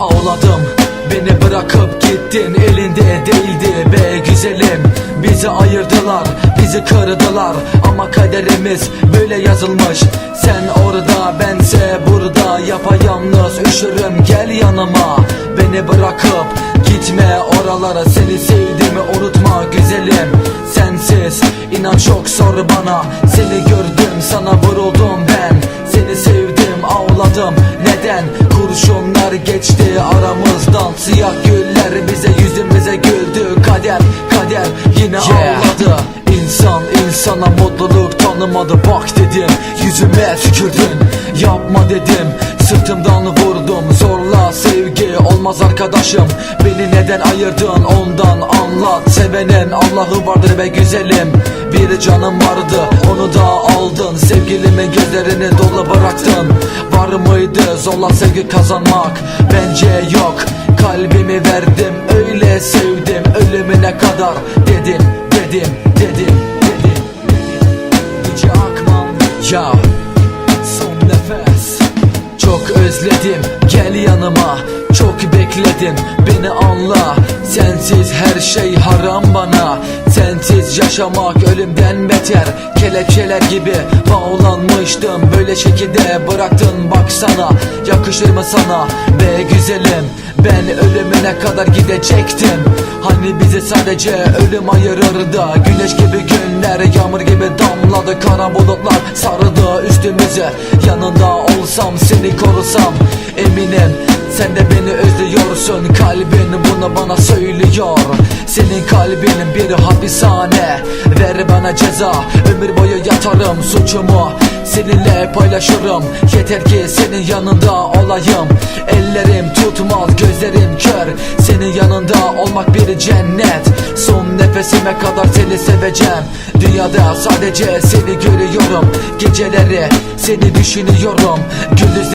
Ağladım Beni bırakıp gittin elinde değildi be güzelim. Bizi ayırdılar bizi kırdılar Ama kaderimiz böyle yazılmış. Sen orada bense burada Yapayalnız üşürüm. Gel yanıma Beni bırakıp gitme oralara. Seni sevdiğimi unutma güzelim. Sensiz inan çok zor bana. Seni gördüm sana vuruldum Kurşunlar geçti aramızdan. Siyah güller bize yüzümüze güldü. Kader kader yine ağladı. İnsan insana mutluluk tanımadı. Bak dedim yüzüme tükürdün. Yapma dedim sırtımdan vurdum. Zorla sevgi olmaz arkadaşım. Beni neden ayırdın? Ondan anlat. Sevenin Allah'ı vardır be güzelim. Bir canım vardı onu da aldın. Sevgilimin gözlerini dolu bıraktın Var mıydı? Zorla sevgi kazanmak Bence yok. Kalbimi verdim Öyle sevdim. Ölümüne kadar Dedim dedim dedim dedim. Hiç akmam ya. Son nefes. Çok özledim. Gel yanıma Çok bekledim beni anla. Sensiz her şey haram bana. Sensiz yaşamak ölümden beter. Kelepçeler gibi bağlanmıştım. Böyle şekilde bıraktın baksana Yakışır mı sana? Be güzelim Ben ölümüne kadar gidecektim. Hani bizi sadece ölüm ayırırdı Güneş gibi günler yağmur gibi damladı Kara bulutlar. Sarıldı üstümüze Yanında olsam seni korusam. Eminim sen de beni özlüyorsun Kalbin bunu bana söylüyor. Senin kalbin bir hapishane Ver bana ceza. Ömür boyu yatarım suçumu Seninle paylaşırım. Yeter ki senin yanında olayım Ellerim tutmaz gözlerim kör. Senin yanında olmak bir cennet. Son nefesime kadar seni seveceğim. Dünyada sadece seni görüyorum. Geceleri seni düşünüyorum. Gündüzleri